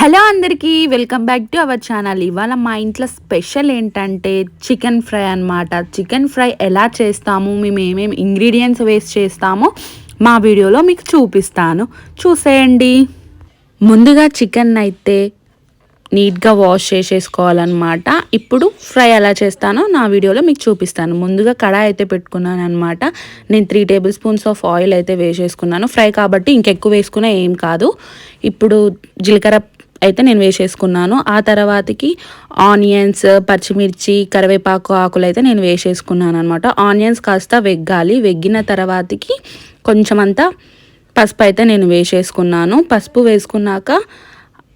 Hello అందరికీ welcome back to our channel. ఇవాళ మా ఇంట్లో స్పెషల్ ఏంటంటే చికెన్ ఫ్రై అన్నమాట. చికెన్ ఫ్రై ఎలా చేస్తాము మేము ఏమేమి ఇంగ్రీడియంట్స్ వేస్ట్ చేస్తామో మా వీడియోలో మీకు చూపిస్తాను. చూసేయండి. ముందుగా చికెన్ అయితే నీట్గా వాష్ చేసేసుకోవాలన్నమాట. ఇప్పుడు ఫ్రై ఎలా చేస్తానో నా వీడియోలో మీకు చూపిస్తాను. ముందుగా కడాయి అయితే పెట్టుకున్నాను అనమాట నేను three table spoons of oil అయితే వేసేసుకున్నాను. ఫ్రై కాబట్టి ఇంకెక్కువ వేసుకున్నా ఏం కాదు. ఇప్పుడు జీలకర్ర అయితే నేను వేసేసుకున్నాను. ఆ తర్వాతకి ఆనియన్స్ పచ్చిమిర్చి కరివేపాకు ఆకులు అయితే నేను వేసేసుకున్నాను అనమాట ఆనియన్స్ కాస్త వెగ్గాలి. వెగ్గిన తర్వాతకి కొంచెం అంతా పసుపు అయితే నేను వేసేసుకున్నాను. పసుపు వేసుకున్నాక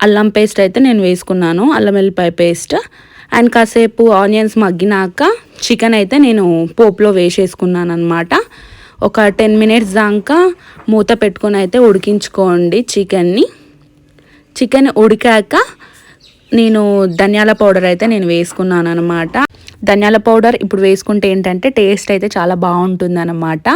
అల్లం పేస్ట్ అయితే నేను వేసుకున్నాను. అల్లం వెల్లిపాయ పేస్ట్. అండ్ కాసేపు ఆనియన్స్ మగ్గినాక చికెన్ అయితే నేను పోపులో వేసేసుకున్నాను అనమాట ఒక టెన్ మినిట్స్ దాకా మూత పెట్టుకొని అయితే ఉడికించుకోండి చికెన్ని. చికెన్ ఉడికాక నేను ధనియాల పౌడర్ అయితే నేను వేసుకున్నాను అనమాట ధనియాల పౌడర్ ఇప్పుడు వేసుకుంటే ఏంటంటే టేస్ట్ అయితే చాలా బాగుంటుందనమాట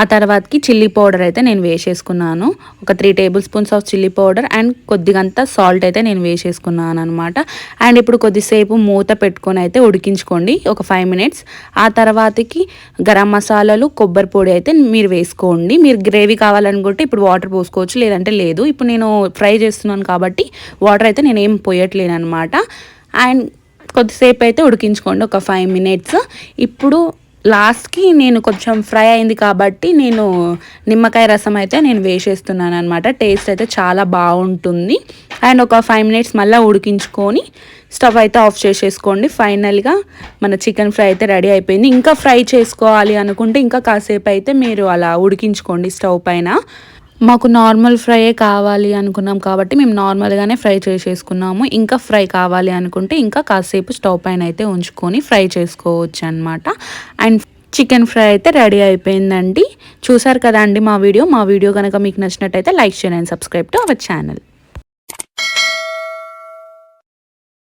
ఆ తర్వాతకి చిల్లీ పౌడర్ అయితే నేను వేసేసుకున్నాను. ఒక three tablespoons of chilli powder and కొద్దిగంత salt అయితే నేను వేసేసుకున్నాను అనమాట అండ్ ఇప్పుడు కొద్దిసేపు మూత పెట్టుకొని అయితే ఉడికించుకోండి ఒక ఫైవ్ మినిట్స్. ఆ తర్వాతకి గరం మసాలాలు కొబ్బరి పొడి అయితే మీరు వేసుకోండి. మీరు గ్రేవీ కావాలనుకుంటే ఇప్పుడు వాటర్ పోసుకోవచ్చు లేదంటే లేదు. ఇప్పుడు నేను ఫ్రై చేస్తున్నాను కాబట్టి వాటర్ అయితే నేను ఏం పోయట్లేను అనమాట అండ్ కొద్దిసేపు అయితే ఉడికించుకోండి ఒక ఫైవ్ మినిట్స్ ఇప్పుడు లాస్ట్కి నేను కొంచెం ఫ్రై అయింది కాబట్టి నేను నిమ్మకాయ రసం అయితే నేను వేసేస్తున్నాను అనమాట టేస్ట్ అయితే చాలా బాగుంటుంది. అండ్ ఒక ఫైవ్ మినిట్స్ మళ్ళీ ఉడికించుకొని స్టవ్ అయితే ఆఫ్ చేసేసుకోండి. ఫైనల్గా మన చికెన్ ఫ్రై అయితే రెడీ అయిపోయింది. ఇంకా ఫ్రై చేసుకోవాలి అనుకుంటే ఇంకా కాసేపు అయితే మీరు అలా ఉడికించుకోండి స్టవ్ పైన. మాకు నార్మల్ ఫ్రైయే కావాలి అనుకున్నాం కాబట్టి మేము నార్మల్గానే ఫ్రై చేసేసుకున్నాము. ఇంకా ఫ్రై కావాలి అనుకుంటే ఇంకా కాసేపు స్టవ్ పైన అయితే ఉంచుకొని ఫ్రై చేసుకోవచ్చు అనమాట అండ్ చికెన్ ఫ్రై అయితే రెడీ అయిపోయిందండి. చూసారు కదా అండి మా వీడియో? మా వీడియో కనుక మీకు నచ్చినట్టయితే లైక్ చేయండి and subscribe to our channel